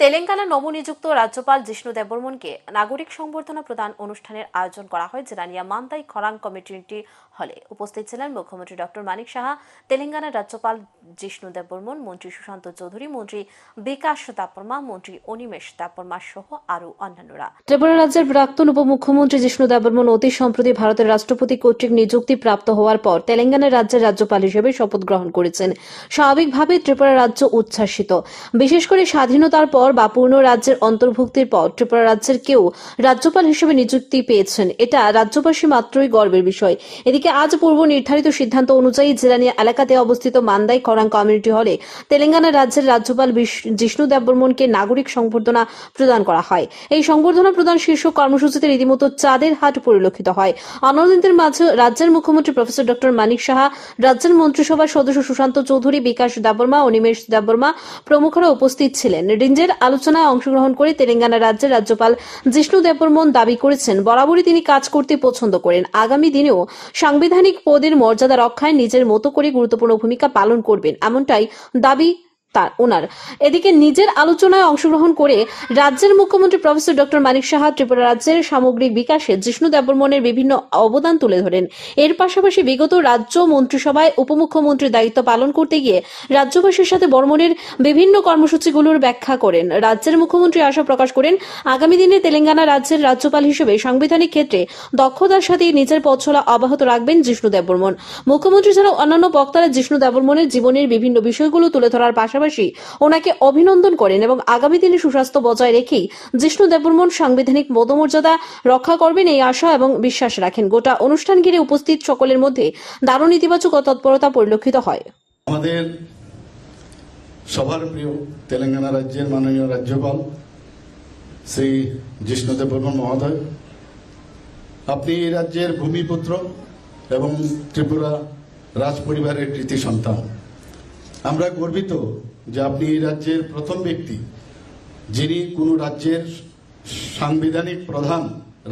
তেলেঙ্গানা নবনিযুক্ত রাজ্যপাল জিষ্ণু দেববর্মনকে নাগরিক সংবর্ধনা প্রদান অনুষ্ঠানের আয়োজন করা হয় জেলানিয়া মান্দাই খরাং কমিউনিটি হলে উপস্থিত ছিলেন মুখ্যমন্ত্রী ডক্টর মানিক সাহা তেলেঙ্গানার রাজ্যপাল জিষ্ণু দেববর্মন, মন্ত্রী সুশান্ত চৌধুরী, মন্ত্রী বিকাশ দাপরমা মন্ত্রী অনিমেষ দাপরমা সহ আরও অন্যান্যরা। ত্রিপুরা রাজ্যের প্রাক্তন উপমুখ্যমন্ত্রী জিষ্ণু দেববর্মন অতি সম্প্রতি ভারতের রাষ্ট্রপতি কর্তৃক নিযুক্তি প্রাপ্ত হওয়ার পর তেলেঙ্গানা রাজ্যের রাজ্যপাল হিসেবে শপথ গ্রহণ করেছেন। স্বাভাবিকভাবে ত্রিপুরা রাজ্য উচ্ছ্বাসিত। বিশেষ করে স্বাধীনতার পর বা পূর্ণ রাজ্যের অন্তর্ভুক্তির পর ত্রিপুরা রাজ্যের কেউ রাজ্যপাল হিসেবে নিযুক্তি পেয়েছেন। এটা রাজ্যবাসী মাত্রই গর্বের বিষয়। এদিকে আজ পূর্ব নির্ধারিত সিদ্ধান্ত অনুযায়ী জেলানিয়া এলাকাতে অবস্থিত মান্দাই খরাং কমিউনিটি হলে তেলেঙ্গানা রাজ্যের রাজ্যপাল জিষ্ণু দেববর্মনকে নাগরিক সংবর্ধনা প্রদান করা হয়। এই সংবর্ধনা প্রদান শীর্ষক কর্মসূচিতে রীতিমতো চাঁদের হাট পরিলক্ষিত হয়। অন্যদিনদের মাঝে রাজ্যের মুখ্যমন্ত্রী প্রফেসর ডক্টর মানিক সাহা, রাজ্যের মন্ত্রিসভার সদস্য সুশান্ত চৌধুরী বিকাশ দেববর্মা অনিমেষ দেববর্মা প্রমুখরা উপস্থিত ছিলেন। রিঞ্জের আলোচনায় অংশগ্রহণ করে তেলেঙ্গানা রাজ্যের রাজ্যপাল জিষ্ণু দেববর্মন দাবি করেছেন, বরাবরই তিনি কাজ করতে পছন্দ করেন। আগামী দিনেও সাংবিধানিক পদের মর্যাদা রক্ষায় নিজের মতো করে গুরুত্বপূর্ণ ভূমিকা পালন করবেন, এমনটাই দাবি তার ওনার। এদিকে নিজের আলোচনায় অংশগ্রহণ করে রাজ্যের মুখ্যমন্ত্রী প্রফেসর ডক্টর মানিক সাহা, ত্রিপুরা রাজ্যের সামগ্রিক বিকাশে জিষ্ণু দেববর্মনের বিভিন্ন অবদান তুলে ধরেন। এর পাশাপাশি বিগত রাজ্য মন্ত্রিসভায় উপমুখ্যমন্ত্রীর দায়িত্ব পালন করতে গিয়ে রাজ্যবাসীর সাথে বর্মনের বিভিন্ন কর্মসূচিগুলোর ব্যাখ্যা করেন। রাজ্যের মুখ্যমন্ত্রী আশা প্রকাশ করেন, আগামী দিনে তেলেঙ্গানা রাজ্যের রাজ্যপাল হিসেবে সাংবিধানিক ক্ষেত্রে দক্ষতার সাথে নিজের পথ চলা অব্যাহত রাখবেন জিষ্ণু দেববর্মন। মুখ্যমন্ত্রী ছাড়াও অন্যান্য বক্তারা জিষ্ণু দেববর্মনের জীবনের বিভিন্ন বিষয়গুলো তুলে ধরার পাশাপাশি ওনাকে অভিনন্দন করেন এবং আগামী দিনে সুস্বাস্থ্য বজায় রেখেই জিষ্ণু দেববর্মন, সাংবিধানিক পদমর্যাদা রক্ষা করবেন এই আশা এবং বিশ্বাস রাখেন। গোটা অনুষ্ঠান ঘিরে উপস্থিত সকলের মধ্যে দারুণ ইতিবাচক ও তৎপরতা পরিলক্ষিত হয়। আমাদের সবার প্রিয় তেলেঙ্গানা রাজ্যের মাননীয় রাজ্যপাল শ্রী জিষ্ণুদেব বর্মন মহোদয়, আপনি এই রাজ্যের ভূমিপুত্র এবং ত্রিপুরা রাজ পরিবারের কৃতি সন্তান। আমরা গর্বিত যে আপনি এই রাজ্যের প্রথম ব্যক্তি, যিনি কোনো রাজ্যের সাংবিধানিক প্রধান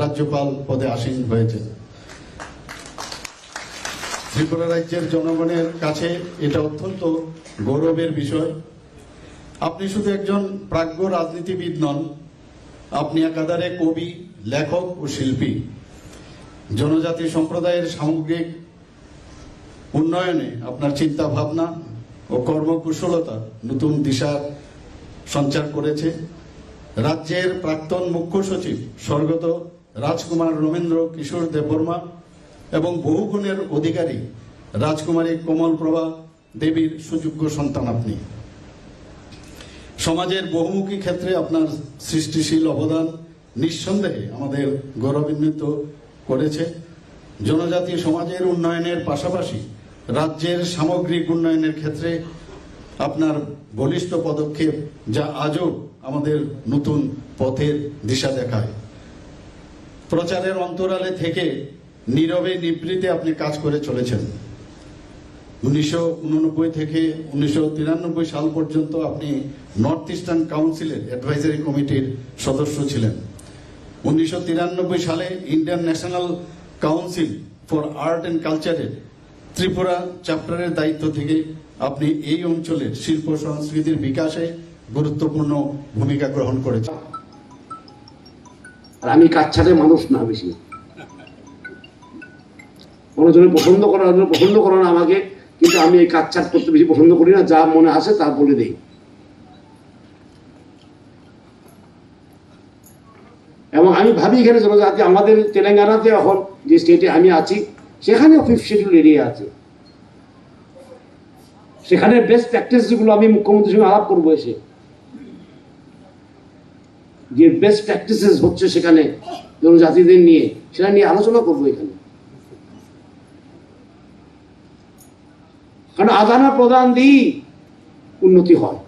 রাজ্যপাল পদে আসীন হয়েছেন। ত্রিপুরা রাজ্যের জনগণের কাছে এটা অত্যন্ত গৌরবের বিষয়। আপনি শুধু একজন প্রাজ্ঞ রাজনীতিবিদ নন, আপনি একাধারে কবি, লেখক ও শিল্পী। জনজাতি সম্প্রদায়ের সামগ্রিক উন্নয়নে আপনার চিন্তা ভাবনা ও কর্মকুশলতা নতুন দিশা সঞ্চার করেছে। রাজ্যের প্রাক্তন মুখ্য সচিব স্বর্গত রাজকুমার রবীন্দ্র কিশোর দেববর্মা এবং বহুগুণের অধিকারী রাজকুমারী কমলপ্রভা দেবীর সুযোগ্য সন্তান আপনি। সমাজের বহুমুখী ক্ষেত্রে আপনার সৃষ্টিশীল অবদান নিঃসন্দেহে আমাদের গৌরবান্বিত করেছে। জনজাতি সমাজের উন্নয়নের পাশাপাশি রাজ্যের সামগ্রিক উন্নয়নের ক্ষেত্রে আপনার বলিষ্ঠ পদক্ষেপ যা আজও আমাদের নতুন পথের দিশা দেখায়। প্রচারের অন্তরালে থেকে নীরবে নিবৃতে আপনি কাজ করে চলেছেন। উনিশশো উননব্বই থেকে উনিশশো তিরানব্বই সাল পর্যন্ত আপনি নর্থ ইস্টার্ন কাউন্সিলের অ্যাডভাইজারি কমিটির সদস্য ছিলেন। উনিশশো তিরানব্বই সালে Indian National Council for art and কালচারের ত্রিপুরা চ্যাপ্টারের দায়িত্ব থেকে আপনি এই অঞ্চলের শিল্প সংস্কৃতির বিকাশে গুরুত্বপূর্ণ ভূমিকা গ্রহণ করেছেন। আর আমি কাচ্ছাটের মানুষ না বেশি। মানুষজনের পছন্দ করার জন্য পছন্দ করো না আমাকে, কিন্তু আমি এই কাচ্ছাট করতে বেশি পছন্দ করি না, যা মনে আসে তা বলে দিই। এবং আমি ভাবি এখানে জনজাতি, আমাদের তেলেঙ্গানাতে এখন যে স্টেটে আমি আছি সেখানেও ফিফথ শিডিউল এরিয়া আছে। সেখানে বেস্ট প্র্যাকটিস যেগুলো আমি মুখ্যমন্ত্রীর সঙ্গে আলাপ করব এসে। যে বেস্ট প্র্যাকটিসেস হচ্ছে সেখানে জনজাতিদের নিয়ে, সেটা নিয়ে আলোচনা করব এখানে। কারণ আদানা প্রদান দিয়েই উন্নতি হয়।